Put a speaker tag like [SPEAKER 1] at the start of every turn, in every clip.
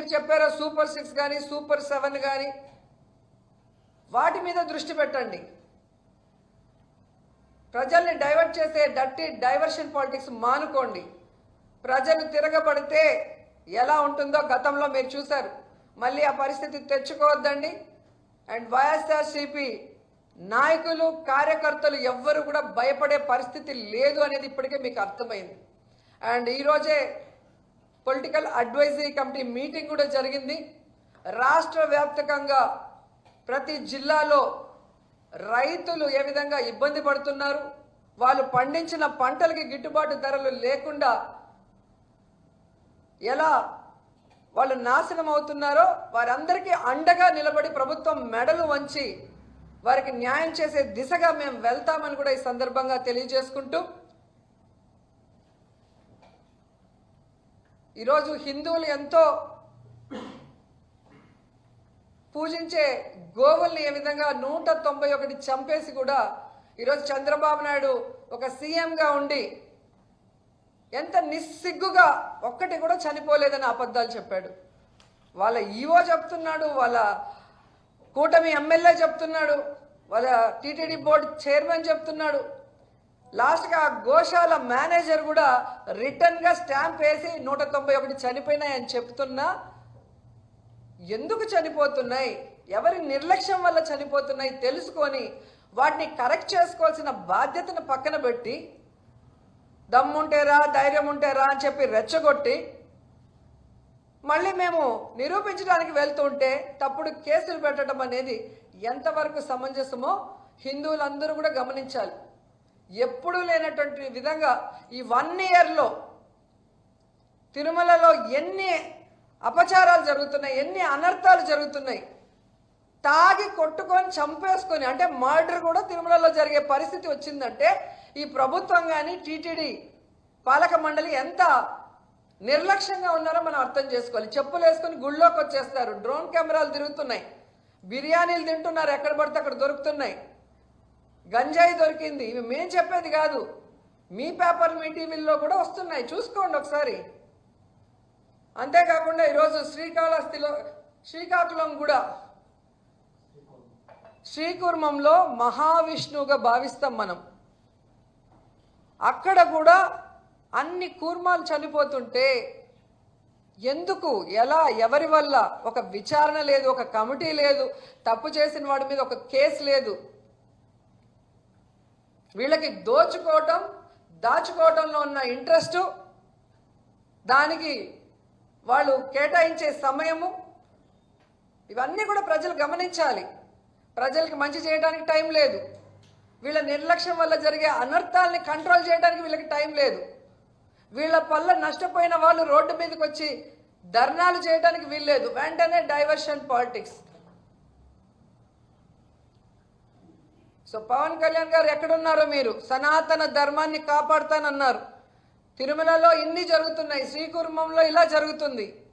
[SPEAKER 1] మీరు చెప్పారో super six కానీ సూపర్ సెవెన్ కానీ వాటి మీద దృష్టి పెట్టండి. ప్రజల్ని డైవర్ట్ చేసే డట్టి డైవర్షన్ పాలిటిక్స్ మానుకోండి. ప్రజలు తిరగబడితే ఎలా ఉంటుందో గతంలో మీరు చూశారు. మళ్ళీ ఆ పరిస్థితి తెచ్చుకోవద్దండి. అండ్ వైఎస్ఆర్సిపి నాయకులు కార్యకర్తలు ఎవ్వరు కూడా భయపడే పరిస్థితి లేదు అనేది ఇప్పటికే మీకు అర్థమైంది. అండ్ ఈరోజే పొలిటికల్ అడ్వైజరీ కమిటీ మీటింగ్ కూడా జరిగింది. రాష్ట్ర వ్యాప్తకంగా ప్రతి జిల్లాలో రైతులు ఏ విధంగా ఇబ్బంది పడుతున్నారు వాళ్ళు పండించిన పంటలకి గిట్టుబాటు ధరలు లేకుండా ఎలా వాళ్ళు నాశనం అవుతున్నారో వారందరికీ అండగా నిలబడి ప్రభుత్వం మెడలు వంచి వారికి న్యాయం చేసే దిశగా మేము వెళ్తామని కూడా ఈ సందర్భంగా తెలియజేసుకుంటూ ఈరోజు హిందువులు ఎంతో పూజించే గోవుల్ని ఏ విధంగా నూట తొంభై ఒకటి చంపేసి కూడా ఈరోజు చంద్రబాబు నాయుడు ఒక సీఎంగా ఉండి ఎంత నిస్సిగ్గుగా ఒక్కటి కూడా చనిపోలేదని అబద్ధాలు చెప్పాడు. వాళ్ళ ఈవో చెప్తున్నాడు వాళ్ళ కూటమి ఎమ్మెల్యే చెప్తున్నాడు వాళ్ళ టీటీడీ బోర్డు చైర్మన్ చెప్తున్నాడు. లాస్ట్గా ఆ గోశాల మేనేజర్ కూడా రిటర్న్గా స్టాంప్ వేసి నూట తొంభై ఒకటి చనిపోయినాయని చెప్తున్నా. ఎందుకు చనిపోతున్నాయి? ఎవరి నిర్లక్ష్యం వల్ల చనిపోతున్నాయి తెలుసుకొని వాటిని కరెక్ట్ చేసుకోవాల్సిన బాధ్యతను పక్కన పెట్టి దమ్ముంటేరా ధైర్యం ఉంటేరా అని చెప్పి రెచ్చగొట్టి మళ్ళీ మేము నిరూపించడానికి వెళ్తుంటే తప్పుడు కేసులు పెట్టడం అనేది ఎంతవరకు సమంజసమో హిందువులందరూ కూడా గమనించాలి. ఎప్పుడూ లేనటువంటి విధంగా ఈ వన్ ఇయర్లో తిరుమలలో ఎన్ని అపచారాలు జరుగుతున్నాయి ఎన్ని అనర్థాలు జరుగుతున్నాయి తాగి కొట్టుకొని చంపేసుకొని అంటే మర్డర్ కూడా తిరుమలలో జరిగే పరిస్థితి వచ్చిందంటే ఈ ప్రభుత్వం కానీ టీటీడీ పాలక మండలి ఎంత నిర్లక్ష్యంగా ఉన్నారో మనం అర్థం చేసుకోవాలి. చెప్పులు వేసుకొని గుళ్ళోకి వచ్చేస్తారు. డ్రోన్ కెమెరాలు తిరుగుతున్నాయి. బిర్యానీలు తింటున్నారు. ఎక్కడ పడితే అక్కడ దొరుకుతున్నాయి. గంజాయి దొరికింది. ఇవి మేము చెప్పేది కాదు. మీ పేపర్ మీ టీవీల్లో కూడా వస్తున్నాయి. చూసుకోండి ఒకసారి. అంతేకాకుండా ఈరోజు శ్రీకాళహస్తిలో శ్రీకాకుళం కూడా శ్రీకుర్మంలో మహావిష్ణువుగా భావిస్తాం మనం. అక్కడ కూడా అన్ని కూర్మాలు చనిపోతుంటే ఎందుకు ఎలా ఎవరి వల్ల? ఒక విచారణ లేదు ఒక కమిటీ లేదు తప్పు చేసిన వాడి మీద ఒక కేసు లేదు. వీళ్ళకి దోచుకోవటం దాచుకోవటంలో ఉన్న ఇంట్రెస్ట్ దానికి వాళ్ళు కేటాయించే సమయము ఇవన్నీ కూడా ప్రజలు గమనించాలి. ప్రజలకి మంచి చేయడానికి టైం లేదు. వీళ్ళ నిర్లక్ష్యం వల్ల జరిగే అనర్థాలని కంట్రోల్ చేయడానికి వీళ్ళకి టైం లేదు. వీళ్ళ పల్ల నష్టపోయిన వాళ్ళు రోడ్డు మీదకి వచ్చి ధర్నాలు చేయడానికి వీల్లేదు. వెంటనే diversion politics so Pawan Kalyan garu ఎక్కడున్నారో మీరు? సనాతన ధర్మాన్ని కాపాడుతానన్నారు. తిరుమలలో ఇన్ని జరుగుతున్నాయి. శ్రీకుర్మంలో ఇలా జరుగుతుంది.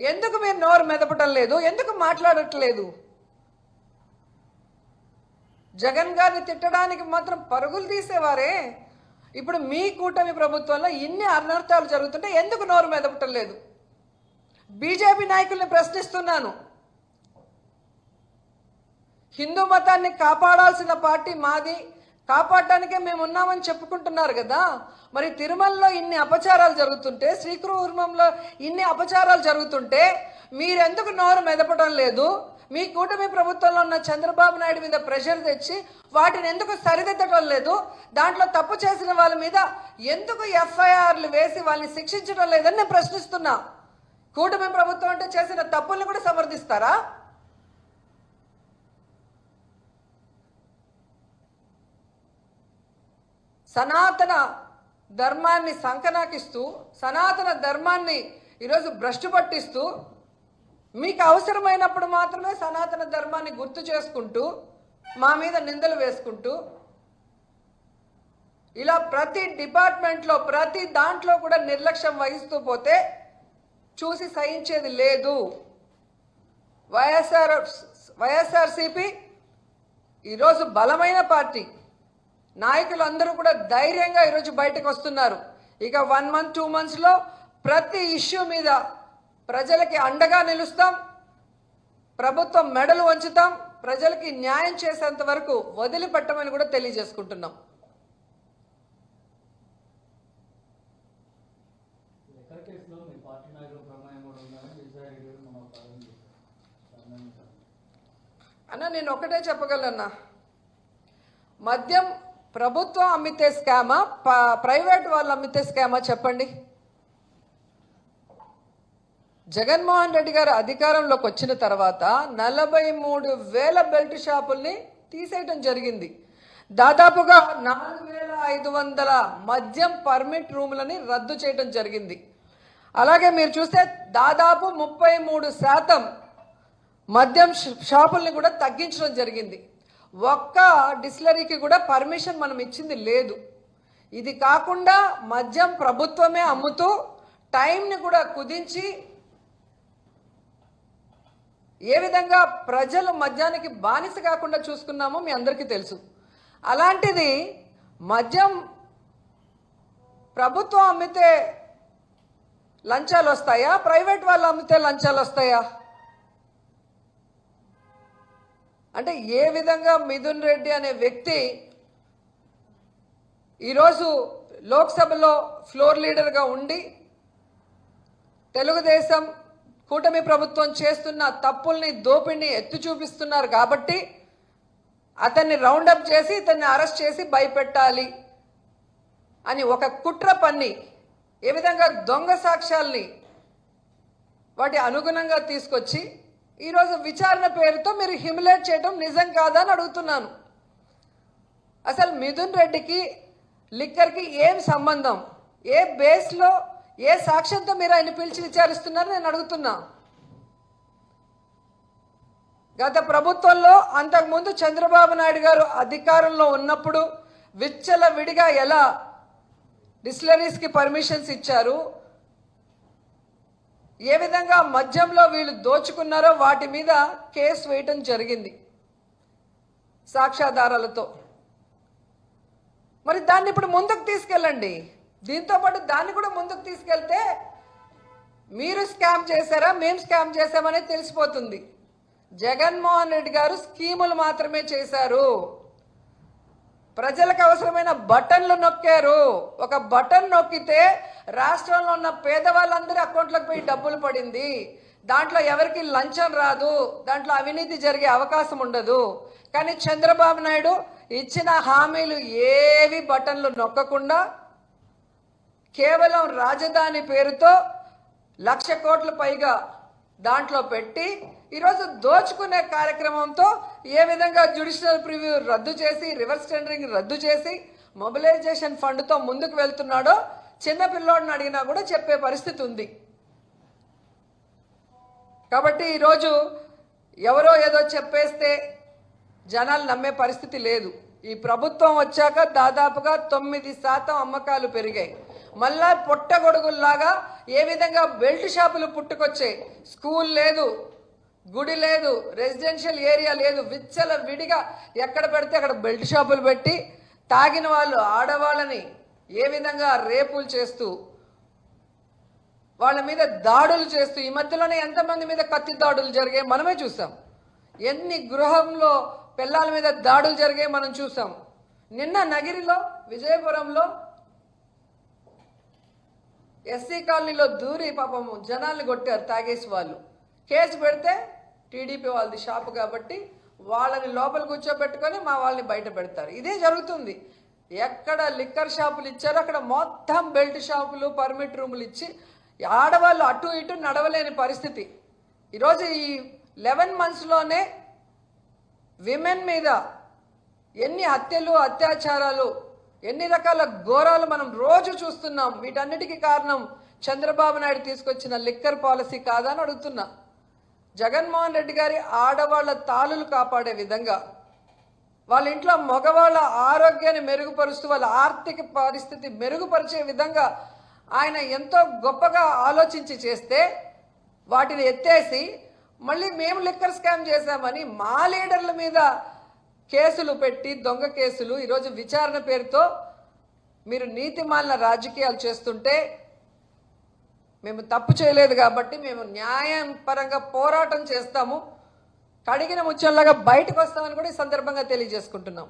[SPEAKER 1] ఎందుకు మీరు నోరు మెదపటం లేదు? ఎందుకు మాట్లాడట్లేదు? జగన్ గారిని తిట్టడానికి మాత్రం పరుగులు తీసేవారే? ఇప్పుడు మీ కూటమి ప్రభుత్వంలో ఇన్ని అనర్థాలు జరుగుతుంటే ఎందుకు నోరు మెదపటం లేదు? బీజేపీ నాయకుల్ని ప్రశ్నిస్తున్నాను. హిందూ మతాన్ని కాపాడాల్సిన పార్టీ మాది. కాపాడటానికే మేము ఉన్నామని చెప్పుకుంటున్నారు కదా. మరి తిరుమలలో ఇన్ని అపచారాలు జరుగుతుంటే శ్రీకృర్మంలో ఇన్ని అపచారాలు జరుగుతుంటే మీరెందుకు నోరు మెదపడం లేదు? మీ కూటమి ప్రభుత్వంలో ఉన్న చంద్రబాబు నాయుడు మీద ప్రెషర్ తెచ్చి వాటిని ఎందుకు సరిదిద్దడం లేదు? దాంట్లో తప్పు చేసిన వాళ్ళ మీద ఎందుకు ఎఫ్ఐఆర్లు వేసి వాళ్ళని శిక్షించడం లేదని నేను ప్రశ్నిస్తున్నా. కూటమి ప్రభుత్వం అంటే చేసిన తప్పుల్ని కూడా సమర్థిస్తారా? సనాతన ధర్మాన్ని సంకనాకిస్తూ సనాతన ధర్మాన్ని ఈరోజు భ్రష్టు పట్టిస్తూ మీకు అవసరమైనప్పుడు మాత్రమే సనాతన ధర్మాన్ని గుర్తు చేసుకుంటూ మా మీద నిందలు వేసుకుంటూ ఇలా ప్రతి డిపార్ట్మెంట్లో ప్రతి దాంట్లో కూడా నిర్లక్ష్యం వహిస్తూ పోతే చూసి సహించేది లేదు. వైఎస్ఆర్ వైఎస్ఆర్సిపి ఈరోజు బలమైన పార్టీ. నాయకులందరూ కూడా ధైర్యంగా ఈరోజు బయటకు వస్తున్నారు. ఇక వన్ మంత్ టూ మంత్స్లో ప్రతి ఇష్యూ మీద ప్రజలకి అండగా నిలుస్తాం. ప్రభుత్వం మెడలు వంచుతాం. ప్రజలకి న్యాయం చేసేంత వరకు వదిలిపెట్టమని కూడా తెలియజేసుకుంటున్నాం.
[SPEAKER 2] నాయకుల
[SPEAKER 1] అన్న నేను ఒకటే చెప్పగలన్నా మద్యం ప్రభుత్వం అమ్మితే స్కామా? ప్రైవేట్ వాళ్ళు అమ్మితే స్కామా చెప్పండి? జగన్మోహన్ రెడ్డి గారు అధికారంలోకి వచ్చిన తర్వాత నలభై మూడు వేల బెల్ట్ షాపుల్ని తీసేయటం జరిగింది. దాదాపుగా నాలుగు వేల ఐదు వందల మద్యం పర్మిట్ రూములని రద్దు చేయటం జరిగింది. అలాగే మీరు చూస్తే దాదాపు ముప్పై మూడు శాతం మద్యం షాపుల్ని కూడా తగ్గించడం జరిగింది. ఒక్క డిస్లరీకి కూడా పర్మిషన్ మనం ఇచ్చింది లేదు. ఇది కాకుండా మద్యం ప్రభుత్వమే అమ్ముతూ టైంని కూడా కుదించి ఏ విధంగా ప్రజలు మద్యానికి బానిస కాకుండా చూసుకున్నామో మీ అందరికీ తెలుసు. అలాంటిది మద్యం ప్రభుత్వం అమ్మితే లంచాలు వస్తాయా? ప్రైవేట్ వాళ్ళు అమ్మితే లంచాలు వస్తాయా? అంటే ఏ విధంగా మిథున్ రెడ్డి అనే వ్యక్తి ఈరోజు లోక్సభలో ఫ్లోర్ లీడర్గా ఉండి తెలుగుదేశం కూటమి ప్రభుత్వం చేస్తున్న తప్పుల్ని దోపిడిని ఎత్తి చూపిస్తున్నారు కాబట్టి అతన్ని రౌండప్ చేసి ఇతన్ని అరెస్ట్ చేసి భయపెట్టాలి అని ఒక కుట్ర పన్ని ఏ విధంగా దొంగ సాక్ష్యాల్ని వాటి అనుగుణంగా తీసుకొచ్చి ఈరోజు విచారణ పేరుతో మీరు హ్యూమిలేట్ చేయడం నిజం కాదా అని అడుగుతున్నాను. అసలు మిథున్ రెడ్డికి లిక్కర్కి ఏం సంబంధం? ఏ బేస్లో ఏ సాక్ష్యంతో మీరు ఆయన పిలిచి విచారిస్తున్నారు నేను అడుగుతున్నా. గత ప్రభుత్వంలో అంతకుముందు చంద్రబాబు నాయుడు గారు అధికారంలో ఉన్నప్పుడు విచ్చల విడిగా ఎలా డిస్టిలరీస్కి పర్మిషన్స్ ఇచ్చారు? ఏ విధంగా మద్యంలో వీళ్ళు దోచుకున్నారో వాటి మీద కేసు వేయటం జరిగింది సాక్ష్యాధారాలతో. మరి దాన్ని ఇప్పుడు ముందుకు తీసుకెళ్ళండి. దీంతో పాటు దాన్ని కూడా ముందుకు తీసుకెళ్తే మీరు స్కామ్ చేశారా మేము స్కామ్ చేశామని తెలిసిపోతుంది. జగన్మోహన్ రెడ్డి గారు స్కీములు మాత్రమే చేశారు. ప్రజలకు అవసరమైన బటన్లు నొక్కారు. ఒక బటన్ నొక్కితే రాష్ట్రంలో ఉన్న పేదవాళ్ళందరి అకౌంట్లకు పోయి డబ్బులు పడింది. దాంట్లో ఎవరికి లంచం రాదు. దాంట్లో అవినీతి జరిగే అవకాశం ఉండదు. కానీ చంద్రబాబు నాయుడు ఇచ్చిన హామీలు ఏవి బటన్లు నొక్కకుండా కేవలం రాజధాని పేరుతో లక్ష కోట్ల పైగా దాంట్లో పెట్టి ఈరోజు దోచుకునే కార్యక్రమంతో ఏ విధంగా జ్యుడిషియల్ ప్రివ్యూ రద్దు చేసి రివర్స్ టెండరింగ్ రద్దు చేసి మొబిలైజేషన్ ఫండ్తో ముందుకు వెళ్తున్నాడో చిన్న పిల్లోడిని అడిగినా కూడా చెప్పే పరిస్థితి ఉంది. కాబట్టి ఈరోజు ఎవరో ఏదో చెప్పేస్తే జనాలు నమ్మే పరిస్థితి లేదు. ఈ ప్రభుత్వం వచ్చాక దాదాపుగా తొమ్మిది శాతం అమ్మకాలు పెరిగాయి. మళ్ళా పొట్టగొడుగుల్లాగా ఏ విధంగా బెల్ట్ షాపులు పుట్టుకొచ్చాయి. స్కూల్ లేదు గుడి లేదు రెసిడెన్షియల్ ఏరియా లేదు విచ్చల విడిగా ఎక్కడ పెడితే అక్కడ బెల్ట్ షాపులు పెట్టి తాగిన వాళ్ళు ఆడవాళ్ళని ఏ విధంగా రేపులు చేస్తూ వాళ్ళ మీద దాడులు చేస్తూ ఈ మధ్యలోనే ఎంతమంది మీద కత్తి దాడులు జరిగాయి మనమే చూసాం. ఎన్ని గృహంలో పిల్లల మీద దాడులు జరిగాయి మనం చూసాం. నిన్న నగిరిలో విజయపురంలో ఎస్సీ కాలనీలో దూరి పాపం జనాల్ని కొట్టారు తాగేసి వాళ్ళు. కేసు పెడితే టీడీపీ వాళ్ళది షాపు కాబట్టి వాళ్ళని లోపల కూర్చోబెట్టుకొని మా వాళ్ళని బయట పెడతారు. ఇదే జరుగుతుంది. ఎక్కడ లిక్కర్ షాపులు ఇచ్చారో అక్కడ మొత్తం బెల్ట్ షాపులు పర్మిట్ రూములు ఇచ్చి ఆడవాళ్ళు అటు ఇటు నడవలేని పరిస్థితి. ఈరోజు ఈ లెవెన్ మంత్స్లోనే విమెన్ మీద ఎన్ని హత్యలు అత్యాచారాలు ఎన్ని రకాల ఘోరాలు మనం రోజు చూస్తున్నాం. వీటన్నిటికీ కారణం చంద్రబాబు నాయుడు తీసుకొచ్చిన లిక్కర్ పాలసీ కాదని అడుగుతున్నా. జగన్మోహన్ రెడ్డి గారి ఆడవాళ్ళ తాళులు కాపాడే విధంగా వాళ్ళ ఇంట్లో మగవాళ్ళ ఆరోగ్యాన్ని మెరుగుపరుస్తూ వాళ్ళ ఆర్థిక పరిస్థితి మెరుగుపరిచే విధంగా ఆయన ఎంతో గొప్పగా ఆలోచించి చేస్తే వాటిని ఎత్తేసి మళ్ళీ మేము లిక్కర్ స్కామ్ చేశామని మా లీడర్ల మీద కేసులు పెట్టి దొంగ కేసులు ఈరోజు విచారణ పేరుతో మీరు నీతిమాలిన రాజకీయాలు చేస్తుంటే మేము తప్పు చేయలేదు కాబట్టి మేము న్యాయం పరంగా పోరాటం చేస్తాము. కడిగిన ముచ్చల్లాగా బయటకు వస్తామని కూడా ఈ సందర్భంగా తెలియజేసుకుంటున్నాం.